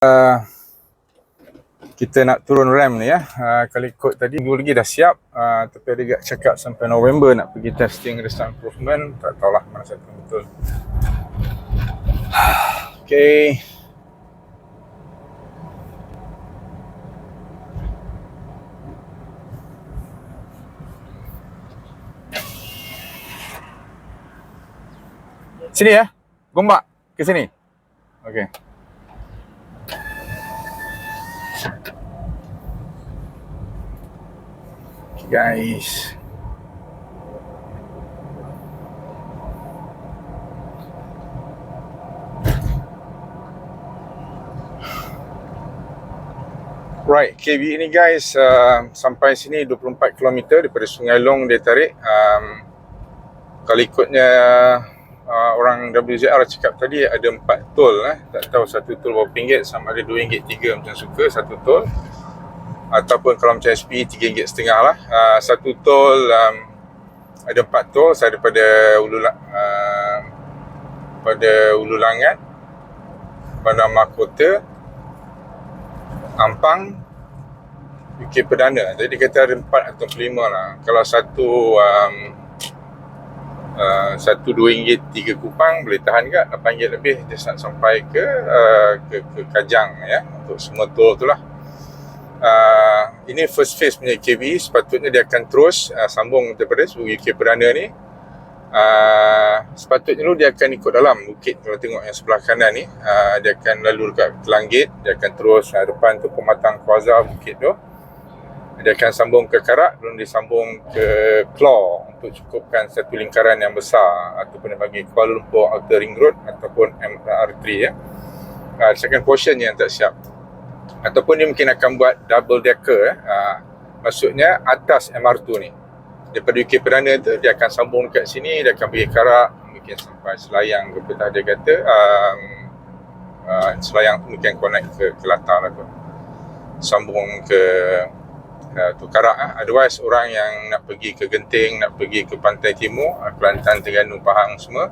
uh, kita nak turun RAM ni ya. Uh, kalau ikut tadi minggu lagi dah siap uh, tapi ada gak cakap sampai November nak pergi testing result improvement. Tak tahulah mana satu betul. Okay. Sini ya. Gombak ke sini. Okey. Guys. Right, KB ni guys uh, sampai sini 24 km daripada Sungai Long dia tarik. Um, kalau ikutnya uh, orang WZR cakap tadi ada 4 tol eh. Tak tahu satu tol berapa ringgit sama ada RM2, 3 macam suka satu tol ataupun kalau macam SP RM3.5 lah. Uh, satu tol um, ada empat tol saya daripada Ulu uh, pada Ulu Langat Bandar Mahkota Ampang UK Perdana. Jadi kata ada empat atau lima lah. Kalau satu um, satu dua ringgit tiga kupang boleh tahan ke? Lapan ringgit lebih dia nak sampai ke, uh, ke ke Kajang ya? Untuk semua tol tu lah. Uh, ini first phase punya KV sepatutnya dia akan terus uh, sambung daripada UK Perdana ni. Uh, sepatutnya dulu dia akan ikut dalam bukit kalau tengok yang sebelah kanan ni. Uh, dia akan lalu dekat Kelangit dia akan terus uh, depan tu Pematang Kuaza bukit tu dia akan sambung ke Karak belum disambung ke Claw untuk cukupkan satu lingkaran yang besar ataupun bagi Kuala Lumpur Outer Ring Road ataupun MR3 ya. Uh, second portion yang tak siap ataupun dia mungkin akan buat double decker eh. Uh, maksudnya atas MR2 ni daripada UK Perdana tu dia akan sambung kat sini dia akan pergi Karak mungkin sampai Selayang ke petah dia kata um, uh, Selayang tu mungkin connect ke Kelantan lah tu sambung ke uh, tu. Karak eh. otherwise orang yang nak pergi ke Genting nak pergi ke Pantai Timur uh, Kelantan, Terengganu, Pahang semua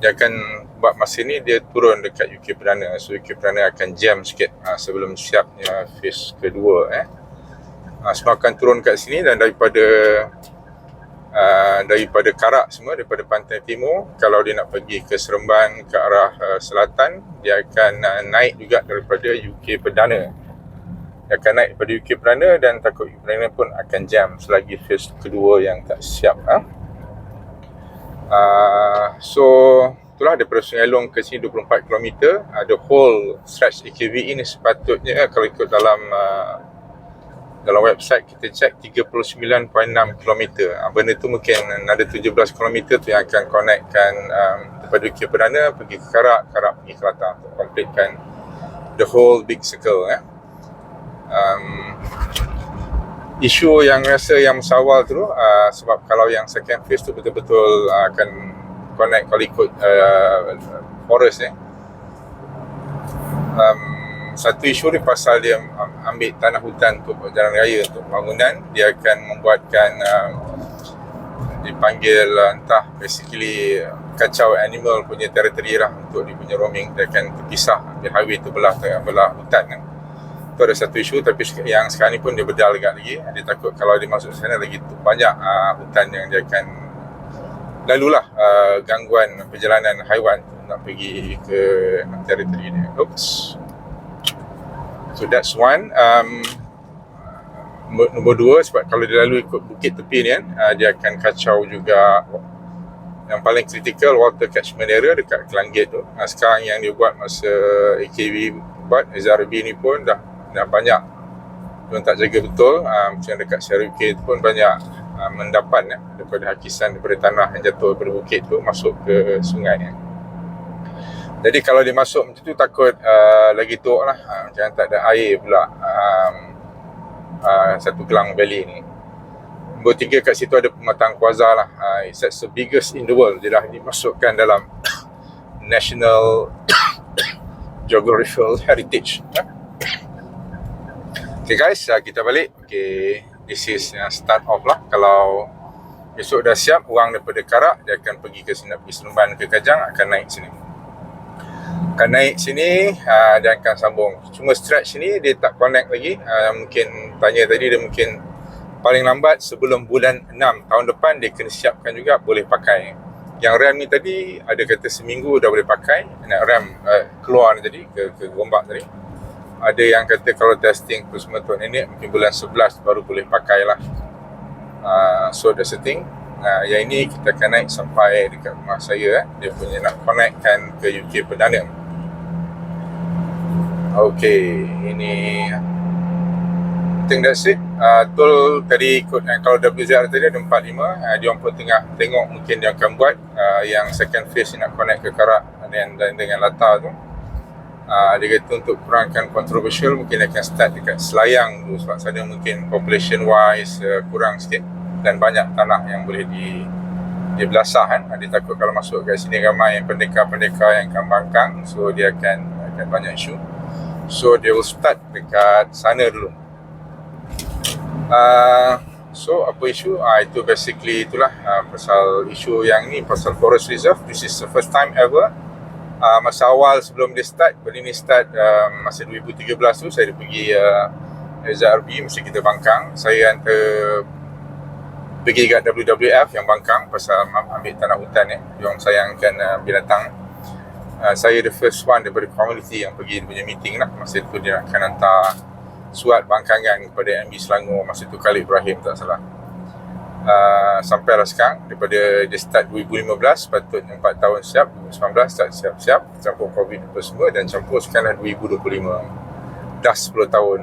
dia akan buat masa ni dia turun dekat UK Perdana. So UK Perdana akan jam sikit uh, sebelum siapnya phase kedua eh? Uh, semua akan turun kat sini dan daripada uh, daripada Karak semua daripada pantai timur kalau dia nak pergi ke Seremban ke arah uh, selatan dia akan uh, naik juga daripada UK Perdana akan naik daripada UK Perdana dan takut UK Perdana pun akan jam selagi phase kedua yang tak siap ha? Uh, so itulah daripada Sungai Long ke sini 24 km uh, the whole stretch AKV ini sepatutnya uh, kalau ikut dalam uh, dalam website kita check 39.6 km uh, benda tu mungkin ada 17 km tu yang akan connectkan um, daripada UK Perdana pergi ke Karak Karak pergi ke Kelantan untuk completekan the whole big circle eh. Um, isu yang rasa yang musawal tu uh, sebab kalau yang second phase tu betul-betul uh, akan connect kalau ikut uh, forest eh. Um, satu isu ni pasal dia ambil tanah hutan untuk jalan raya untuk bangunan. Dia akan membuatkan um, dipanggil uh, entah basically kacau animal punya teritori lah untuk dia punya roaming. Dia akan terpisah di highway tu belah belah hutan kan tu ada satu isu tapi yang sekarang ni pun dia berdal dekat lagi. Dia takut kalau dia masuk sana lagi banyak uh, hutan yang dia akan lalulah uh, gangguan perjalanan haiwan nak pergi ke teritori dia. Oops. So that's one. Um, nombor dua sebab kalau dia lalu ikut bukit tepi ni kan uh, dia akan kacau juga. Yang paling kritikal water catchment area dekat Kelanggit tu. Uh, sekarang yang dia buat masa AKB buat SRB ni pun dah dah banyak. Yang tak jaga betul uh, macam dekat Syarukir tu pun banyak uh, mendapat ya, daripada hakisan daripada tanah yang jatuh daripada bukit tu masuk ke sungai ya. jadi kalau dia masuk macam tu takut uh, lagi teruk lah. Uh, macam tak ada air pula um, uh, satu Kelang Valley ni. Nombor tiga kat situ ada pematang kuaza lah. Uh, it's the biggest in the world. Dia dah dimasukkan dalam national geographical heritage uh. Okay guys, uh, kita balik. Okay, this is uh, start off lah. Kalau besok dah siap, orang daripada Karak, dia akan pergi ke sini, pergi Seremban ke Kajang, akan naik sini. akan naik sini uh, dan akan sambung. Cuma stretch ni dia tak connect lagi. Mungkin tanya tadi dia mungkin paling lambat sebelum bulan 6 tahun depan dia kena siapkan juga boleh pakai. Yang RAM ni tadi ada kata seminggu dah boleh pakai. Nak RAM uh, keluar tadi ke, ke gombak tadi. Ada yang kata kalau testing tu semua tu nenek mungkin bulan 11 baru boleh pakai lah. Uh, so the thing. Nah, yang ini kita akan naik sampai dekat rumah saya eh. Dia punya nak connectkan ke UK Perdana. Okay, ini think that's it. Uh, tol tadi ikut uh, kalau WZR tadi ada 45. Uh, dia orang pun tengah tengok mungkin dia akan buat uh, yang second phase nak connect ke Karak dan, dan dengan Lata tu. Uh, dia kata untuk kurangkan controversial mungkin dia akan start dekat Selayang dulu sebab sana mungkin population wise uh, kurang sikit dan banyak tanah yang boleh di di belasah kan. Dia takut kalau masuk ke sini ramai yang pendekar-pendekar yang akan bangkang so dia akan akan banyak isu. So they will start dekat sana dulu. Uh, so apa isu? Uh, itu basically itulah uh, pasal isu yang ni pasal forest reserve. This is the first time ever. Uh, masa awal sebelum dia start, benda ni start uh, masa 2013 tu saya pergi uh, ZRB mesti kita bangkang. Saya hantar pergi kat WWF yang bangkang pasal ambil tanah hutan ni. Eh. Yang sayangkan uh, binatang. Uh, saya the first one daripada community yang pergi punya meeting lah. Masa tu dia akan hantar suat bangkangan kepada MB Selangor masa tu Khalid Ibrahim tak salah uh, sampailah sekarang daripada dia start 2015 patutnya 4 tahun siap 2019 start siap-siap campur COVID apa semua dan campur sekarang 2025 dah 10 tahun.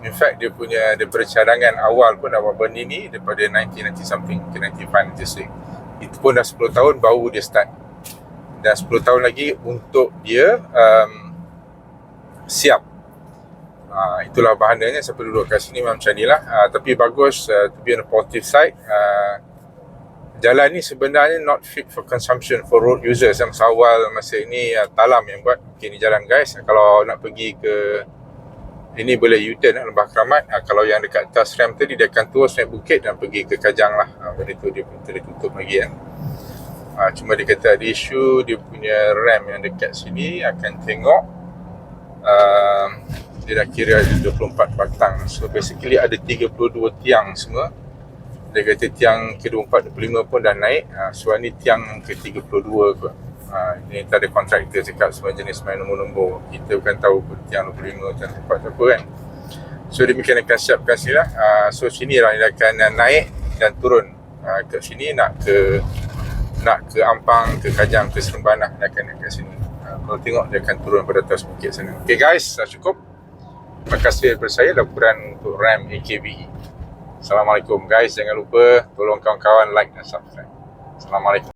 In fact dia punya daripada cadangan awal pun dah buat benda ni daripada 1990 something ke 95 96 itu pun dah 10 tahun baru dia start. Dan 10 tahun lagi untuk dia um, siap Uh, itulah bahannya siapa duduk kat sini macam ni lah uh, tapi bagus uh, to be on the positive side uh, jalan ni sebenarnya not fit for consumption for road users yang awal masa ini uh, talam yang buat. Okay, ni jalan guys. Kalau nak pergi ke ini boleh U-turn lah, Lembah Keramat. Uh, kalau yang dekat atas ram tadi dia akan terus naik bukit dan pergi ke Kajang lah. Uh, benda tu dia pun tutup lagi kan uh, cuma dia kata ada isu dia punya ram yang dekat sini akan tengok uh, dia dah kira ada 24 batang. So basically ada 32 tiang semua. Dia kata tiang ke-24 25 pun dah naik. Uh, so ni tiang ke-32 kot. Uh, ni tak ada kontraktor cakap semua jenis main nombor-nombor. Kita bukan tahu tiang 25 tiang 24 apa kan. So dia mungkin akan siapkan sini lah. Uh, so sini lah dia akan naik dan turun. Uh, ke sini nak ke nak ke Ampang, ke Kajang, ke Serembanah dia akan naik kat sini. Kalau tengok dia akan turun pada atas bukit sana. Ok guys, dah cukup Terima kasih daripada saya laporan untuk RAM AKB. Assalamualaikum guys. Jangan lupa tolong kawan-kawan like dan subscribe. Assalamualaikum.